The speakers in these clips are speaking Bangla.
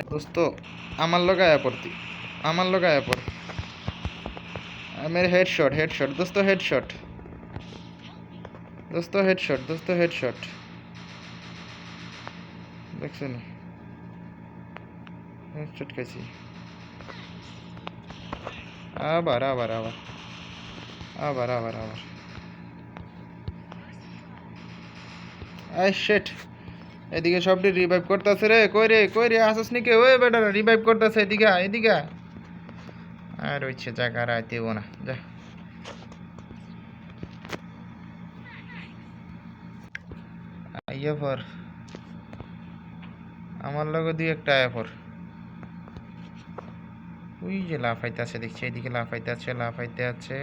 দোস্ত আমার লোক আয়া পড়তি আমার লোক আয়া পড় মেরে হেডশট হেডশট দোস্ত হেডশট দোস্ত হেডশট দোস্ত হেডশট দেখছেন হেডশট খাইছি আবার আবার আবার আবার আবার আবার আই শেট এদিকে সবটি রিভাইভ করতেছে রে। কই রে কই রে, আসস নি কে ওই বেটা রিভাইভ করতেছে এদিকে এদিকে। আর হচ্ছে জায়গা রাইতেও না, যা। আইয়া আমার লগে দুই একটা আয়া পর। ওই যে লাফাইতে আছে দেখছি, এদিকে লাফাইতে আছে লাফাইতে আছে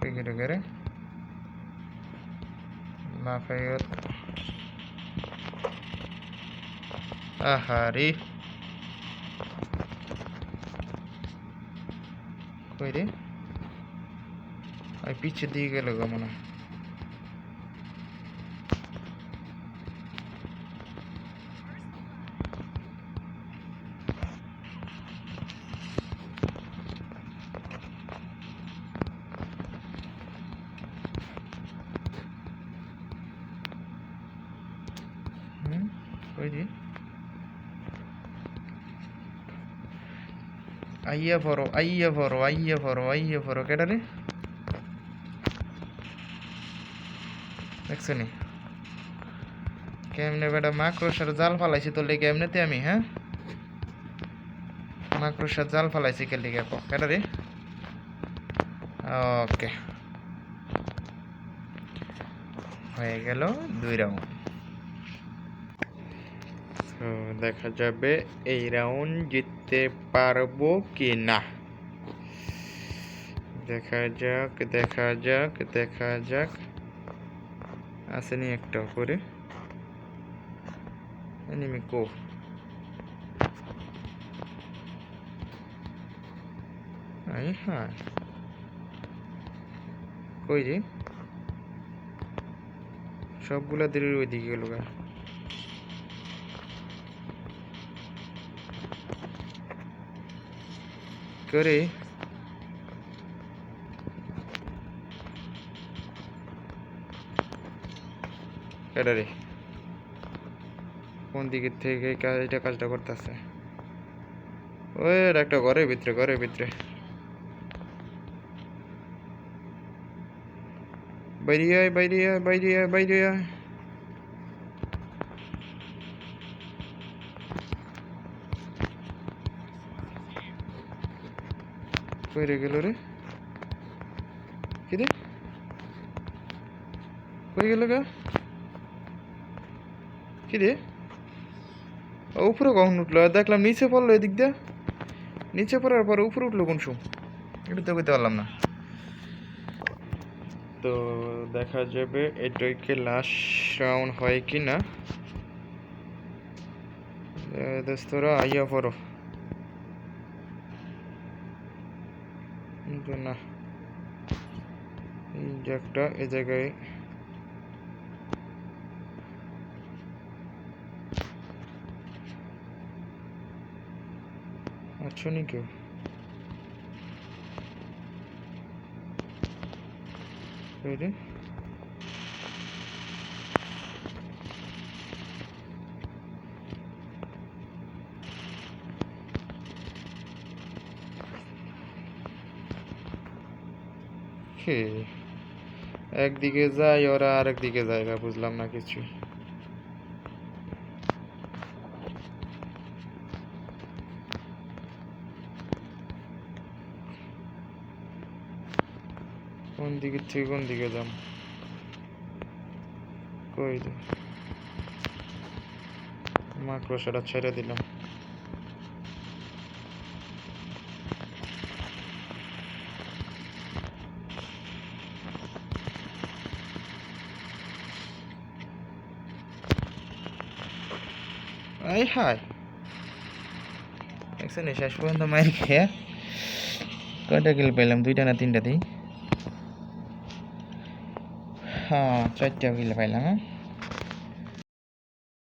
কই গেলে গেলে লাফাই আহারে কই রে ওই পিছের দিকে গেল গো কই রে আইয়া পড়ো আইয়া পড়ো আইয়া পড়ো আইয়া পড়ো। কেডা রে? দেখছ নি? কেমনে বেটা মাকড়সার জাল ফালাইছি তোর লেগে এমনিতে আমি হ্যাঁ? মাকড়সার জাল ফালাইছি কে লেগে কো কেডা রে? ওকে। হয়ে গেল দুই রাউন্ড দেখা যাবে এই রাউন্ড জিততে পারব কি না দেখা যাক দেখা যাক দেখা যাক। আসেনি একটা করে এনিমি কো? হ্যাঁ। কই রে? সবগুলা দেরির ওইদিকে গেল করে কোন দিকের থেকে এটা কাজটা করতেছে? ওই একটা ঘরের ভিতরে ঘরের ভিতরে। বাইরে বাইরে বাইরে বাইরে আয় কই রে গেল রে। কি রে? কই গেল গা। কি রে? ও, উপরে কখন উঠল? আর দেখলাম নিচে পড়ল এদিক দিয়ে। নিচে পড়ার পর উপরে উঠল কোন সু এটা তো বুঝতে পারলাম না। তো দেখা যাবে এটাকে লাস্ট রাউন্ড হয় কি না দোস্তরা আইয়া পড়ো। কিন্তু না এই যে একটা এ জায়গায় আছো নি কেউ রে? কে একদিকে যায় ওরা আরেক দিকে যায় বুঝলাম না কিছু। কোন দিকে থেকে কোন দিকে যাম? কই মাকড়সাটা ছেড়ে দিলাম। এই হায় দেখছেন শেষ পর্যন্ত মায়ের খেয়ে কয়টা কিল পেলাম দুইটা না তিনটাতেই হ্যাঁ চারটা কিল পাইলাম হ্যাঁ